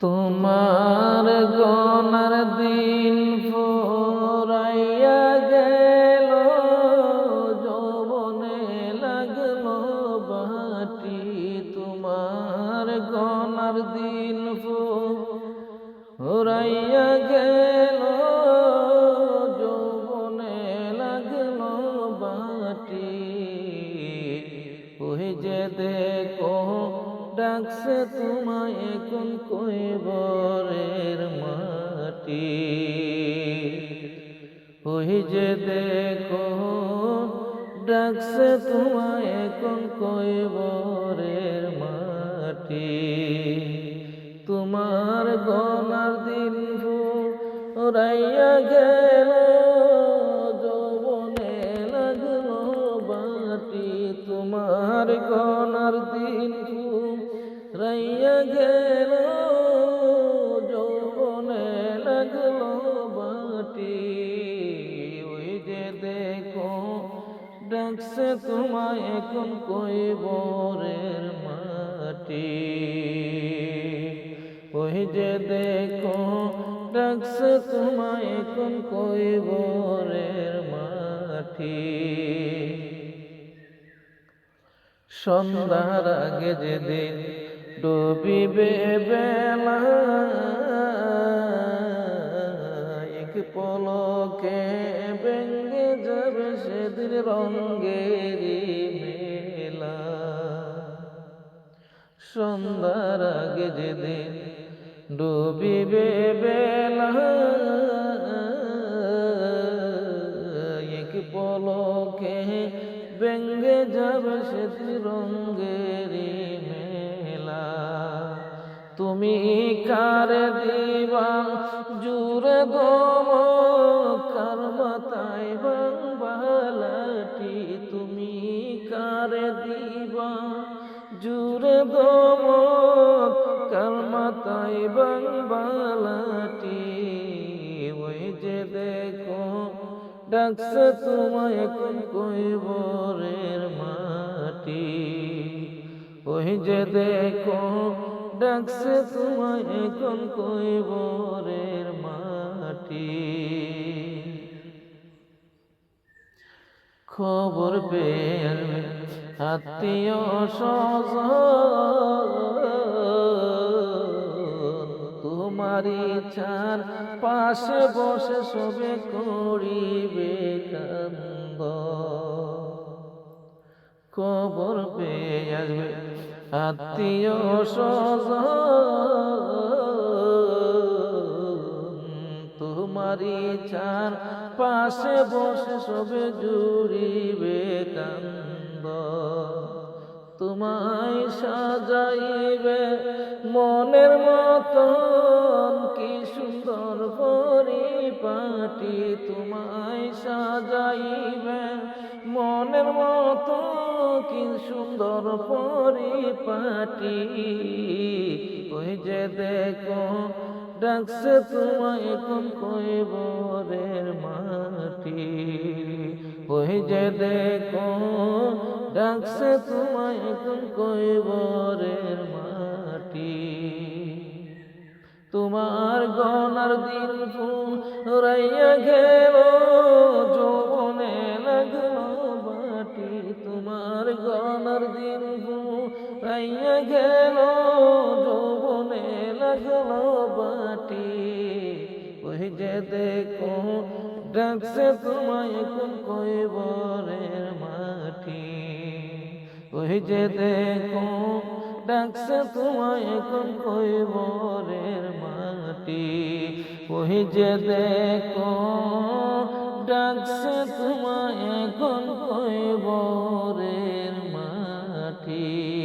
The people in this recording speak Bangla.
তোমার গনার দিন ফুরাইয়া গেল, যৌবনে লাগল বাটি। তোমার গনার দিন ফুরাইয়া গেল, যৌবনে লাগল বাটি। ওই যে দেখো ডাকছে তোমায় এখন কৈবরের মাটি? ওই যে দেখো ডাকছে তোমায় এখন কইবরের ফুরাইয়া গেল, যৌবনে লাগল বাটি। ওই ডাকছে তোমায় এখন কইবরের মাটি। ওই যে দেখো, ডাকছে তোমায় এখন কইবরের মাটি। সন্ধ্যার আগে যেদিন ডুবিবে এক পলকে ব্যঙ্গে যাবে সেদিন রঙ্গেরি মেলা। সন্ধ্যার আগে যেদিন ডুবিবে বেলা, এক পলকে ব্যঙ্গে যাবে সেদিন রঙ্গেরি তুমি কারে দিবা? জুড়ে দম, কার মাথায় বাংবালাটি তুমি কারে দিবা? জুড়ে দম, কার মাথায় বাংবালাটি ওই যে দেখো, ডাকছে তোমায় এখন কইবরের মাটি? ওই যে দেখো ডাকছে তোমায় এখন কইবরের মাটি? খবর পেয়ে আত্মীয় স্বজ তোমারি চার পাশে বসে সবে করিবে কান্দ। খবর পেয়ে আসবে আত্মীয় তোমারি চার পাশে বসে সবে জুড়িবে কান্দ। তোমায় সাজাইবে মনের মতন, কি সুন্দর পরিপাটি। তোমায় সাজাইবে মনের মতো কি সুন্দর পরিপাটি। ওই যে দেখো, ডাকছে তোমায় এখন কইবরের মাটি। ওই যে দেখো, ডাকছে তোমায় এখন কইবরের মাটি। তোমার গনার দিন ফুরাইয়া গেল দিন ফুরাইয়া গেল, যৌবনে লাগল বাটি। ওই যে দেখো, ডাকছে তোমায় এখন কইবরের মাটি। ওই যে দেখো, ডাকছে তোমায় এখন কইবরের মাটি। ওই যে দেখো, ডাকছে তোমায় সাথী